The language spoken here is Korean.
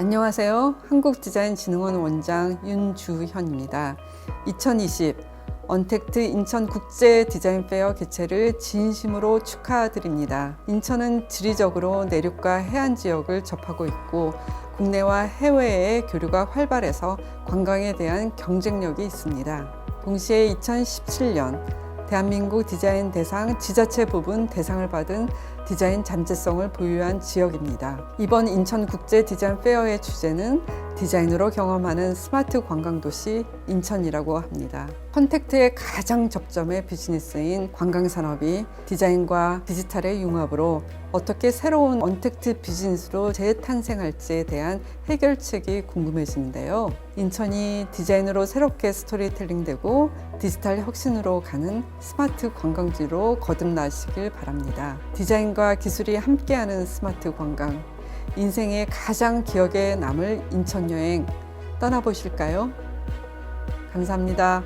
안녕하세요. 한국디자인진흥원 원장 윤주현입니다. 2020 언택트 인천 국제 디자인 페어 개최를 진심으로 축하드립니다. 인천은 지리적으로 내륙과 해안 지역을 접하고 있고 국내와 해외의 교류가 활발해서 관광에 대한 경쟁력이 있습니다. 동시에 2017년 대한민국 디자인 대상 지자체 부분 대상을 받은 디자인 잠재성을 보유한 지역입니다. 이번 인천 국제 디자인 페어의 주제는 디자인으로 경험하는 스마트 관광 도시 인천이라고 합니다. 컨택트의 가장 접점의 비즈니스인 관광 산업이 디자인과 디지털의 융합으로 어떻게 새로운 언택트 비즈니스로 재탄생할지에 대한 해결책이 궁금해지는데요. 인천이 디자인으로 새롭게 스토리텔링되고 디지털 혁신으로 가는 스마트 관광지로 거듭나시길 바랍니다. 디자인과 기술이 함께하는 스마트 관광. 인생의 가장 기억에 남을 인천 여행 떠나보실까요? 감사합니다.